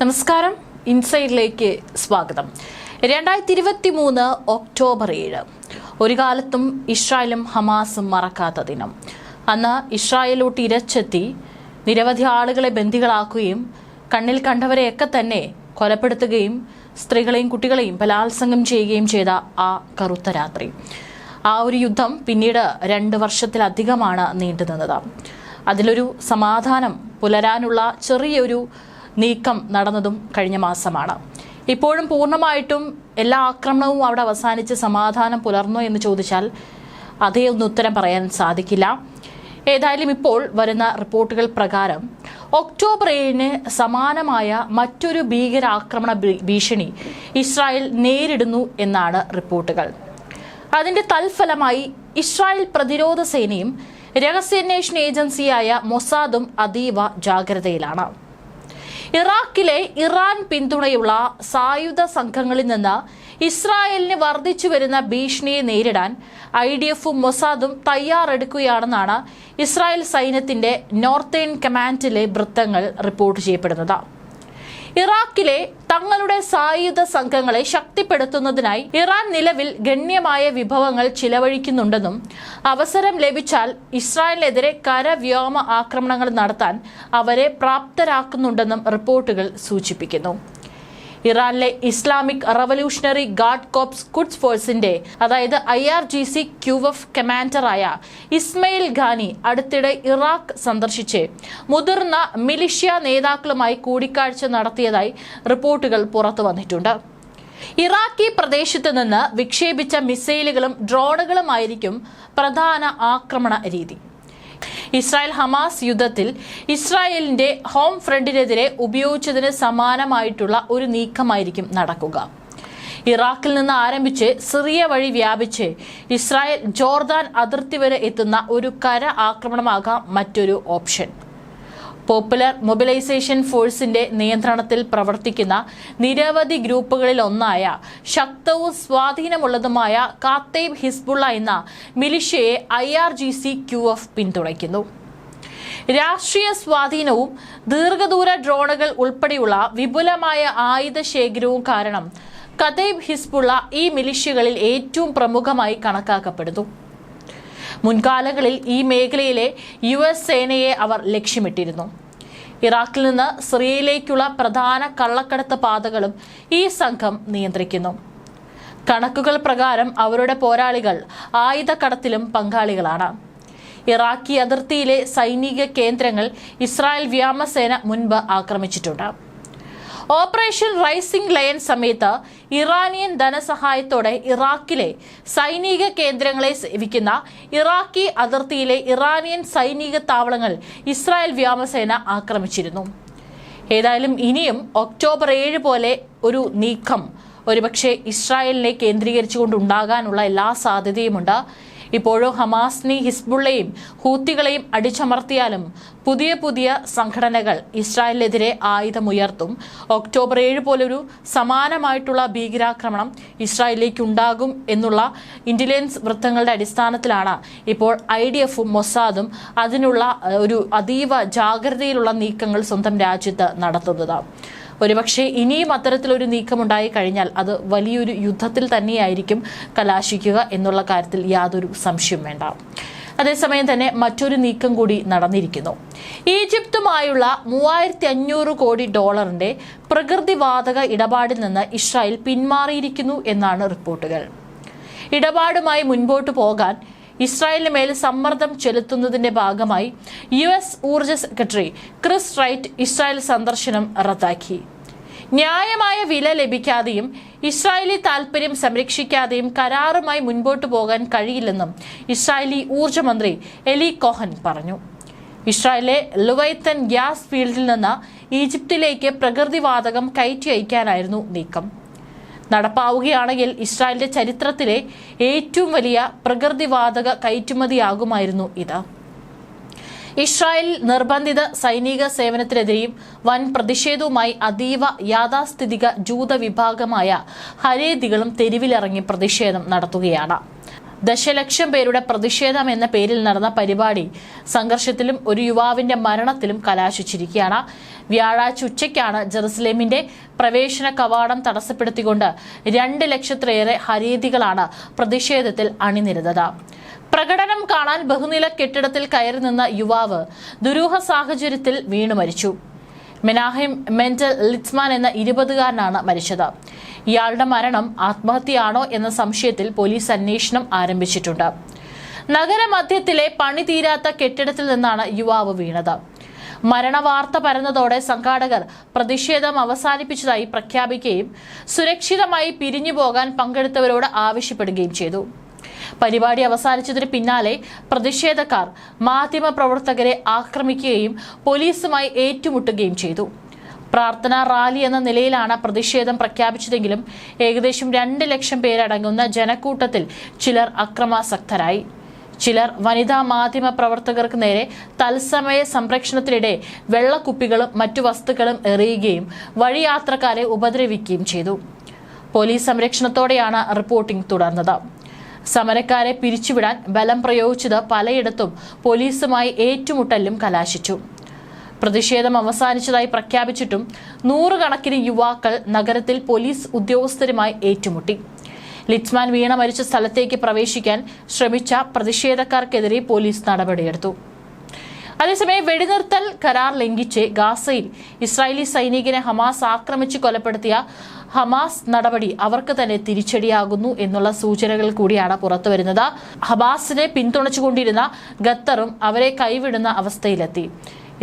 നമസ്കാരം. ഇൻസൈഡിലേക്ക് സ്വാഗതം. രണ്ടായിരത്തി ഇരുപത്തി മൂന്ന് ഒക്ടോബർ ഏഴ്. ഒരു കാലത്തും ഇസ്രായേലും ഹമാസും മറക്കാത്ത ദിനം. അന്ന് ഇസ്രായേലോട്ട് ഇരച്ചെത്തി നിരവധി ആളുകളെ ബന്ദികളാക്കുകയും കണ്ണിൽ കണ്ടവരെയൊക്കെ തന്നെ കൊലപ്പെടുത്തുകയും സ്ത്രീകളെയും കുട്ടികളെയും ബലാത്സംഗം ചെയ്യുകയും ചെയ്ത ആ കറുത്ത രാത്രി. ആ ഒരു യുദ്ധം പിന്നീട് രണ്ട് വർഷത്തിലധികമാണ് നീണ്ടുനിന്നത്. അതിലൊരു സമാധാനം പുലരാനുള്ള ചെറിയൊരു നീക്കം നടന്നതും കഴിഞ്ഞ മാസമാണ്. ഇപ്പോഴും പൂർണമായിട്ടും എല്ലാ ആക്രമണവും അവിടെ അവസാനിച്ച് സമാധാനം പുലർന്നോ എന്ന് ചോദിച്ചാൽ അതേ ഒന്നും ഉത്തരം പറയാൻ സാധിക്കില്ല. ഏതായാലും ഇപ്പോൾ വരുന്ന റിപ്പോർട്ടുകൾ പ്രകാരം ഒക്ടോബർ ഏഴിന് സമാനമായ മറ്റൊരു ഭീകരാക്രമണ ഭീഷണി ഇസ്രായേൽ നേരിടുന്നു എന്നാണ് റിപ്പോർട്ടുകൾ. അതിന്റെ തൽഫലമായി ഇസ്രായേൽ പ്രതിരോധ സേനയും രഹസ്യാന്വേഷണ ഏജൻസിയായ മൊസാദും അതീവ ജാഗ്രതയിലാണ്. ഇറാഖിലെ ഇറാൻ പിന്തുണയുള്ള സായുധ സംഘങ്ങളിൽ നിന്ന് ഇസ്രായേലിന് വർദ്ധിച്ചു വരുന്ന ഭീഷണിയെ നേരിടാൻ ഐ ഡി എഫും മൊസാദും തയ്യാറെടുക്കുകയാണെന്നാണ് ഇസ്രായേൽ സൈന്യത്തിന്റെ നോർത്തേൺ കമാൻഡിലെ വൃത്തങ്ങൾ റിപ്പോർട്ട് ചെയ്യപ്പെടുന്നത്. ഇറാഖിലെ തങ്ങളുടെ സായുധ സംഘങ്ങളെ ശക്തിപ്പെടുത്തുന്നതിനായി ഇറാൻ നിലവിൽ ഗണ്യമായ വിഭവങ്ങൾ ചിലവഴിക്കുന്നുണ്ടെന്നും അവസരം ലഭിച്ചാൽ ഇസ്രായേലിനെതിരെ കരവ്യോമ ആക്രമണങ്ങൾ നടത്താൻ അവരെ പ്രാപ്തരാക്കുന്നുണ്ടെന്നും റിപ്പോർട്ടുകൾ സൂചിപ്പിക്കുന്നു. ഇറാനിലെ Islamic revolutionary guard corps Quds ഫോഴ്സിന്റെ അതായത് I R G C Q കമാൻഡറായ Ismail Qaani അടുത്തിടെ ഇറാഖ് സന്ദർശിച്ച് മുതിർന്ന മിലിഷ്യ നേതാക്കളുമായി കൂടിക്കാഴ്ച നടത്തിയതായി റിപ്പോർട്ടുകൾ പുറത്തു വന്നിട്ടുണ്ട്. ഇറാഖി പ്രദേശത്ത് നിന്ന് വിക്ഷേപിച്ച മിസൈലുകളും ഡ്രോണുകളുമായിരിക്കും പ്രധാന ആക്രമണ രീതി. ഇസ്രായേൽ ഹമാസ് യുദ്ധത്തിൽ ഇസ്രായേലിന്റെ ഹോം ഫ്രണ്ടിനെതിരെ ഉപയോഗിച്ചതിന് സമാനമായിട്ടുള്ള ഒരു നീക്കമായിരിക്കും നടക്കുക. ഇറാഖിൽ നിന്ന് ആരംഭിച്ച് സിറിയ വഴി വ്യാപിച്ച് ഇസ്രായേൽ ജോർദാൻ അതിർത്തി വരെ എത്തുന്ന ഒരു കര ആക്രമണമാകാം മറ്റൊരു ഓപ്ഷൻ. പോപ്പുലർ മൊബിലൈസേഷൻ ഫോഴ്സിന്റെ നിയന്ത്രണത്തിൽ പ്രവർത്തിക്കുന്ന നിരവധി ഗ്രൂപ്പുകളിൽ ഒന്നായ ശക്തവും സ്വാധീനമുള്ളതുമായ കാത്തേബ് ഹിസ്ബുള്ള എന്ന മിലിഷ്യയെ I R G C Q F പിന്തുണയ്ക്കുന്നു. രാഷ്ട്രീയ സ്വാധീനവും ദീർഘദൂര ഡ്രോണുകൾ ഉൾപ്പെടെയുള്ള വിപുലമായ ആയുധ ശേഖരവും കാരണം കതേബ് ഹിസ്ബുള്ള ഈ മിലിഷ്യകളിൽ ഏറ്റവും പ്രമുഖമായി കണക്കാക്കപ്പെടുന്നു. മുൻകാലങ്ങളിൽ ഈ മേഖലയിലെ യു എസ് സേനയെ അവർ ലക്ഷ്യമിട്ടിരുന്നു. ഇറാഖിൽ നിന്ന് സിറിയയിലേക്കുള്ള പ്രധാന കള്ളക്കടത്ത് പാതകളും ഈ സംഘം നിയന്ത്രിക്കുന്നു. കണക്കുകൾ പ്രകാരം അവരുടെ പോരാളികൾ ആയുധക്കടത്തിലും പങ്കാളികളാണ്. ഇറാഖി അതിർത്തിയിലെ സൈനിക കേന്ദ്രങ്ങൾ ഇസ്രായേൽ വ്യോമസേന മുൻപ് ആക്രമിച്ചിട്ടുണ്ട്. ഓപ്പറേഷൻ റൈസിംഗ് ലയൻ സമയത്ത് ഇറാനിയൻ ധനസഹായത്തോടെ ഇറാഖിലെ സൈനിക കേന്ദ്രങ്ങളെ സേവിക്കുന്ന ഇറാഖി അതിർത്തിയിലെ ഇറാനിയൻ സൈനിക താവളങ്ങൾ ഇസ്രായേൽ വ്യോമസേന ആക്രമിച്ചിരുന്നു. ഏതായാലും ഇനിയും ഒക്ടോബർ ഏഴ് പോലെ ഒരു നീക്കം ഒരുപക്ഷെ ഇസ്രായേലിനെ കേന്ദ്രീകരിച്ചുകൊണ്ടുണ്ടാകാനുള്ള എല്ലാ സാധ്യതയുമുണ്ട്. ഇപ്പോഴും ഹമാസിനെയും ഹിസ്ബുള്ളയും ഹൂത്തികളെയും അടിച്ചമർത്തിയാലും പുതിയ പുതിയ സംഘടനകൾ ഇസ്രായേലിനെതിരെ ആയുധമുയർത്തും. ഒക്ടോബർ ഏഴ് പോലൊരു സമാനമായിട്ടുള്ള ഭീകരാക്രമണം ഇസ്രായേലിലേക്ക് ഉണ്ടാകും എന്നുള്ള ഇന്റലിജൻസ് വൃത്തങ്ങളുടെ അടിസ്ഥാനത്തിലാണ് ഇപ്പോൾ ഐ ഡി എഫും മൊസാദും അതിനുള്ള ഒരു അതീവ ജാഗ്രതയിലുള്ള നീക്കങ്ങൾ സ്വന്തം രാജ്യത്ത് നടത്തുന്നത്. ഒരുപക്ഷെ ഇനിയും അത്തരത്തിലൊരു നീക്കമുണ്ടായി കഴിഞ്ഞാൽ അത് വലിയൊരു യുദ്ധത്തിൽ തന്നെയായിരിക്കും കലാശിക്കുക എന്നുള്ള കാര്യത്തിൽ യാതൊരു സംശയവും വേണ്ട. അതേസമയം തന്നെ മറ്റൊരു നീക്കം കൂടി നടന്നിരിക്കുന്നു. ഈജിപ്തുമായുള്ള മൂവായിരത്തി അഞ്ഞൂറ് കോടി ഡോളറിന്റെ പ്രകൃതിവാതക ഇടപാടിൽ നിന്ന് ഇസ്രായേൽ പിന്മാറിയിരിക്കുന്നു എന്നാണ് റിപ്പോർട്ടുകൾ. ഇടപാടുമായി മുൻപോട്ട് പോകാൻ ഇസ്രായേലിന് മേൽ സമ്മർദ്ദം ചെലുത്തുന്നതിന്റെ ഭാഗമായി യു എസ് ഊർജ സെക്രട്ടറി ക്രിസ് റൈറ്റ് ഇസ്രായേൽ സന്ദർശനം റദ്ദാക്കി. ന്യായമായ വില ലഭിക്കാതെയും ഇസ്രായേലി താൽപര്യം സംരക്ഷിക്കാതെയും കരാറുമായി മുൻപോട്ട് പോകാൻ കഴിയില്ലെന്നും ഇസ്രായേലി ഊർജമന്ത്രി എലി കോഹൻ പറഞ്ഞു. ഇസ്രായേലിലെ ലുവൈത്തൻ ഗ്യാസ് ഫീൽഡിൽ നിന്ന് ഈജിപ്തിലേക്ക് പ്രകൃതിവാതകം കയറ്റി അയക്കാനായിരുന്നു നീക്കം. നടപ്പാവുകയാണെങ്കിൽ ഇസ്രായേലിന്റെ ചരിത്രത്തിലെ ഏറ്റവും വലിയ പ്രകൃതിവാതക കയറ്റുമതിയാകുമായിരുന്നു ഇത്. ഇസ്രായേൽ നിർബന്ധിത സൈനിക സേവനത്തിനെതിരെയും വൻ പ്രതിഷേധവുമായി അതീവ യാഥാസ്ഥിതിക ജൂത വിഭാഗമായ ഹരേദികളും തെരുവിലിറങ്ങി പ്രതിഷേധം നടത്തുകയാണ്. ദശലക്ഷം പേരുടെ പ്രതിഷേധം എന്ന പേരിൽ നടന്ന പരിപാടി സംഘർഷത്തിലും ഒരു യുവാവിന്റെ മരണത്തിലും കലാശിച്ചിരിക്കുകയാണ്. വ്യാഴാഴ്ച ഉച്ചയ്ക്കാണ് ജെറുസലേമിന്റെ പ്രവേശന കവാടം തടസ്സപ്പെടുത്തിക്കൊണ്ട് രണ്ട് ലക്ഷത്തിലേറെ ഹരീതികളാണ് പ്രതിഷേധത്തിൽ അണിനിരുന്നത്. പ്രകടനം കാണാൻ ബഹുനില കെട്ടിടത്തിൽ കയറി നിന്ന യുവാവ് ദുരൂഹ സാഹചര്യത്തിൽ വീണു മരിച്ചു. മെനാഹിം മെന്റൽ ലിറ്റ്സ്മാൻ എന്ന ഇരുപതുകാരനാണ് മരിച്ചത്. ഇയാളുടെ മരണം ആത്മഹത്യയാണോ എന്ന സംശയത്തിൽ പോലീസ് അന്വേഷണം ആരംഭിച്ചിട്ടുണ്ട്. നഗരമധ്യത്തിലെ പണി തീരാത്ത കെട്ടിടത്തിൽ നിന്നാണ് യുവാവ് വീണത്. മരണവാർത്ത പരന്നതോടെ സംഘാടകർ പ്രതിഷേധം അവസാനിപ്പിച്ചതായി പ്രഖ്യാപിക്കുകയും സുരക്ഷിതമായി പിരിഞ്ഞു പോകാൻ പങ്കെടുത്തവരോട് ആവശ്യപ്പെടുകയും ചെയ്തു. പരിപാടി അവസാനിച്ചതിന് പിന്നാലെ പ്രതിഷേധക്കാർ മാധ്യമപ്രവർത്തകരെ ആക്രമിക്കുകയും പോലീസുമായി ഏറ്റുമുട്ടുകയും ചെയ്തു. പ്രാർത്ഥനാ റാലി എന്ന നിലയിലാണ് പ്രതിഷേധം പ്രഖ്യാപിച്ചതെങ്കിലും ഏകദേശം രണ്ട് ലക്ഷം പേരടങ്ങുന്ന ജനക്കൂട്ടത്തിൽ ചിലർ അക്രമാസക്തരായി. ചിലർ വനിതാ മാധ്യമ പ്രവർത്തകർക്ക് നേരെ തത്സമയ സംരക്ഷണത്തിനിടെ വെള്ളക്കുപ്പികളും മറ്റു വസ്തുക്കളും എറിയുകയും വഴിയാത്രക്കാരെ ഉപദ്രവിക്കുകയും ചെയ്തു. Police സംരക്ഷണത്തോടെയാണ് reporting തുടർന്നത്. സമരക്കാരെ പിരിച്ചുവിടാൻ ബലം പ്രയോഗിച്ചത് പലയിടത്തും പോലീസുമായി ഏറ്റുമുട്ടലും കലാശിച്ചു. പ്രതിഷേധം അവസാനിച്ചതായി പ്രഖ്യാപിച്ചിട്ടും നൂറുകണക്കിന് യുവാക്കൾ നഗരത്തിൽ പോലീസ് ഉദ്യോഗസ്ഥരുമായി ഏറ്റുമുട്ടി. ലിറ്റ്സ്മാൻ വീണ മരിച്ച സ്ഥലത്തേക്ക് പ്രവേശിക്കാൻ ശ്രമിച്ച പ്രതിഷേധക്കാർക്കെതിരെ പോലീസ് നടപടിയെടുത്തു. അതേസമയം വെടിനിർത്തൽ കരാർ ലംഘിച്ച് ഗാസയിൽ ഇസ്രായേലി സൈനികനെ ഹമാസ് ആക്രമിച്ച് കൊലപ്പെടുത്തിയ ഹമാസ് നടപടി അവർക്ക് തന്നെ തിരിച്ചടിയാകുന്നു എന്നുള്ള സൂചനകൾ കൂടിയാണ് പുറത്തുവരുന്നത്. ഹമാസിനെ പിന്തുണച്ചുകൊണ്ടിരുന്ന ഖത്തറും അവരെ കൈവിടുന്ന അവസ്ഥയിലെത്തി.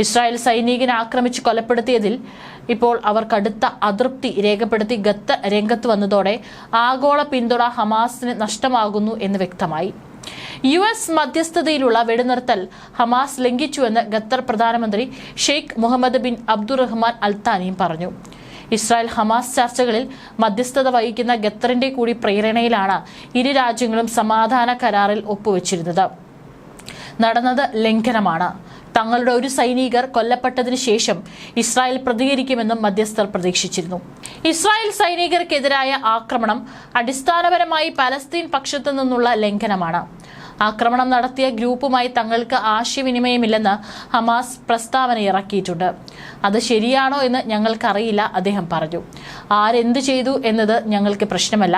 ഇസ്രായേൽ സൈനികനെ ആക്രമിച്ച് കൊലപ്പെടുത്തിയതിൽ ഇപ്പോൾ അവർ കടുത്ത അതൃപ്തി രേഖപ്പെടുത്തി ഗത്ത രംഗത്ത് വന്നതോടെ ആഗോള പിന്തുണ ഹമാസിന് നഷ്ടമാകുന്നു എന്ന് വ്യക്തമായി. യു എസ് മധ്യസ്ഥതയിലുള്ള വെടിനിർത്തൽ ഹമാസ് ലംഘിച്ചുവെന്ന് ഖത്തർ പ്രധാനമന്ത്രി ഷെയ്ഖ് മുഹമ്മദ് ബിൻ അബ്ദുറഹ്മാൻ അൽത്താനിയും പറഞ്ഞു. ഇസ്രായേൽ ഹമാസ് ചർച്ചകളിൽ മധ്യസ്ഥത വഹിക്കുന്ന ഖത്തറിന്റെ കൂടി പ്രേരണയിലാണ് ഇരു രാജ്യങ്ങളും സമാധാന കരാറിൽ ഒപ്പുവച്ചിരുന്നത്. നടന്നത് ലംഘനമാണ്. തങ്ങളുടെ ഒരു സൈനികർ കൊല്ലപ്പെട്ടതിന് ശേഷം ഇസ്രായേൽ പ്രതികരിക്കുമെന്നും മധ്യസ്ഥർ പ്രതീക്ഷിച്ചിരുന്നു. ഇസ്രായേൽ സൈനികർക്കെതിരായ ആക്രമണം അടിസ്ഥാനപരമായി പലസ്തീൻ പക്ഷത്തു നിന്നുള്ള ലംഘനമാണ്. ആക്രമണം നടത്തിയ ഗ്രൂപ്പുമായി തങ്ങൾക്ക് ആശയവിനിമയമില്ലെന്ന് ഹമാസ് പ്രസ്താവന ഇറക്കിയിട്ടുണ്ട് അത് ശരിയാണോ എന്ന് ഞങ്ങൾക്കറിയില്ല അദ്ദേഹം പറഞ്ഞു. ആരെന്ത് ചെയ്തു എന്നത് ഞങ്ങൾക്ക് പ്രശ്നമല്ല.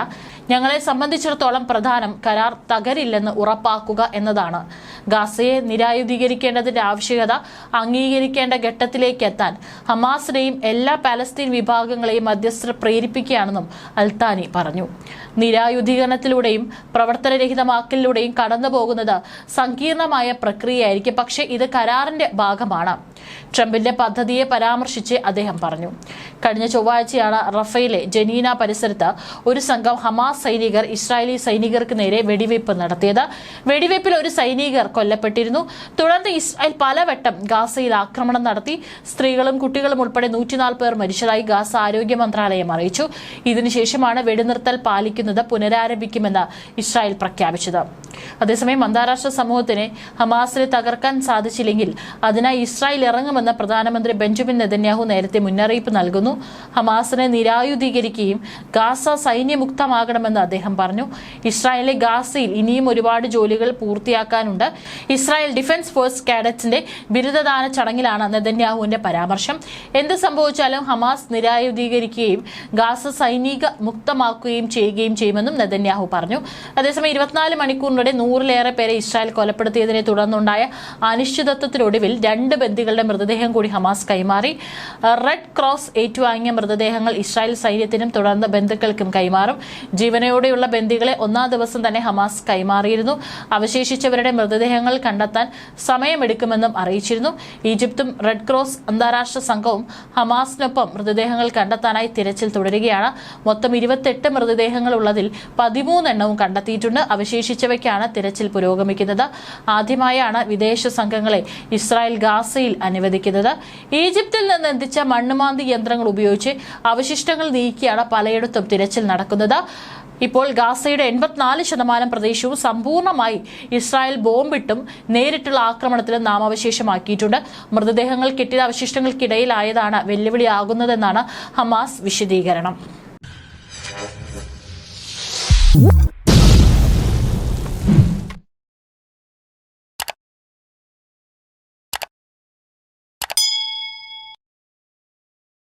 ഞങ്ങളെ സംബന്ധിച്ചിടത്തോളം പ്രധാനം കരാർ തകരില്ലെന്ന് ഉറപ്പാക്കുക എന്നതാണ്. ഗാസയെ നിരായുധീകരിക്കേണ്ടതിന്റെ ആവശ്യകത അംഗീകരിക്കേണ്ട ഘട്ടത്തിലേക്ക് എത്താൻ ഹമാസിനെയും എല്ലാ പാലസ്തീൻ വിഭാഗങ്ങളെയും മധ്യസ്ഥർ പ്രേരിപ്പിക്കുകയാണെന്നും അൽത്താനി പറഞ്ഞു. നിരായുധീകരണത്തിലൂടെയും പ്രവർത്തനരഹിതമാക്കലിലൂടെയും കടന്നു പോകുന്നത് സങ്കീർണമായ പ്രക്രിയയായിരിക്കും. പക്ഷേ ഇത് കരാറിന്റെ ഭാഗമാണ്. ട്രംപിന്റെ പദ്ധതിയെ പരാമർശിച്ച് അദ്ദേഹം പറഞ്ഞു. കഴിഞ്ഞ ചൊവ്വാഴ്ചയാണ് റഫേലെ ജനീന പരിസരത്ത് ഒരു സംഘം ഹമാസ് സൈനികർ ഇസ്രായേലി സൈനികർക്ക് നേരെ വെടിവയ്പ് നടത്തിയത്. വെടിവയ്പിൽ ഒരു സൈനികർ കൊല്ലപ്പെട്ടിരുന്നു. തുടർന്ന് ഇസ്രായേൽ പലവട്ടം ഗാസയിൽ ആക്രമണം നടത്തി. സ്ത്രീകളും കുട്ടികളും ഉൾപ്പെടെ നൂറ്റിനാല് പേർ മരിച്ചതായി ഗാസ ആരോഗ്യ മന്ത്രാലയം അറിയിച്ചു. ഇതിനുശേഷമാണ് വെടിനിർത്തൽ പാലിക്കുന്നത് പുനരാരംഭിക്കുമെന്ന് ഇസ്രായേൽ പ്രഖ്യാപിച്ചത്. അതേസമയം അന്താരാഷ്ട്ര സമൂഹത്തിന് ഹമാസിനെ തകർക്കാൻ സാധിച്ചില്ലെങ്കിൽ അതിനായി ഇസ്രായേൽ ഇറങ്ങുമെന്ന് പ്രധാനമന്ത്രി ബെഞ്ചമിൻ നെതന്യാഹു നേരത്തെ മുന്നറിയിപ്പ് നൽകുന്നു. ഹമാസിനെ നിരായുധീകരിക്കുകയും ഗാസ സൈന്യമുക്തമാകണമെന്ന് അദ്ദേഹം പറഞ്ഞു. ഇസ്രായേലിലെ ഗാസയിൽ ഇനിയും ഒരുപാട് ജോലികൾ പൂർത്തിയാക്കാനുണ്ട്. ഇസ്രായേൽ ഡിഫൻസ് ഫോഴ്സ് കാഡറ്റ്സിന്റെ ബിരുദദാന ചടങ്ങിലാണ് നെതന്യാഹുവിന്റെ പരാമർശം. എന്ത് സംഭവിച്ചാലും ഹമാസ് നിരായുധീകരിക്കുകയും ഗാസ സൈനിക മുക്തമാക്കുകയും ചെയ്യുകയും ചെയ്യുമെന്നും നെതന്യാഹു പറഞ്ഞു. അതേസമയം ഇരുപത്തിനാല് മണിക്കൂറിനിടെ നൂറിലേറെ പേരെ ഇസ്രായേൽ കൊലപ്പെടുത്തിയതിനെ തുടർന്നുണ്ടായ അനിശ്ചിതത്വത്തിനൊടുവിൽ രണ്ട് ബന്ദികളുടെ മൃതദേഹം കൂടി ഹമാസ് കൈമാറി. റെഡ് ക്രോസ് ഏറ്റുവാങ്ങിയ മൃതദേഹങ്ങൾ ഇസ്രായേൽ സൈന്യത്തിനും തുടർന്ന് ബന്ധുക്കൾക്കും കൈമാറും. ജീവനയോടെയുള്ള ബന്ദികളെ ഒന്നാം ദിവസം തന്നെ ഹമാസ് കൈമാറിയിരുന്നു. അവശേഷിച്ചവരുടെ മൃതദേഹങ്ങൾ കണ്ടെത്താൻ സമയമെടുക്കുമെന്നും അറിയിച്ചിരുന്നു. ഈജിപ്തും റെഡ് ക്രോസ് അന്താരാഷ്ട്ര സംഘവും ഹമാസിനൊപ്പം മൃതദേഹങ്ങൾ കണ്ടെത്താനായി തിരച്ചിൽ തുടരുകയാണ്. മൊത്തം ഇരുപത്തെട്ട് മൃതദേഹങ്ങൾ ഉള്ളതിൽ പതിമൂന്നെണ്ണവും കണ്ടെത്തിയിട്ടുണ്ട്. അവശേഷിച്ചവയ്ക്കാണ് തിരച്ചിൽ പുരോഗമിക്കുന്നത്. ആദ്യമായാണ് വിദേശ സംഘങ്ങളെ ഇസ്രായേൽ ഗാസയിൽ അനുവദിക്കുന്നത്. ഈജിപ്തിൽ നിന്ന് എത്തിച്ച മണ്ണുമാന്തി യന്ത്രങ്ങൾ ഉപയോഗിച്ച് അവശിഷ്ടങ്ങൾ നീക്കിയാണ് പലയിടത്തും തിരച്ചിൽ നടക്കുന്നത്. ഇപ്പോൾ ഗാസയുടെ എൺപത്തിനാല് ശതമാനം പ്രദേശവും സമ്പൂർണമായി ഇസ്രായേൽ ബോംബിട്ടും നേരിട്ടുള്ള ആക്രമണത്തിലും നാമാവശേഷമാക്കിയിട്ടുണ്ട്. മൃതദേഹങ്ങൾ കെട്ടിട അവശിഷ്ടങ്ങൾക്കിടയിലായതാണ് വെല്ലുവിളിയാകുന്നതെന്നാണ് ഹമാസ് വിശദീകരണം.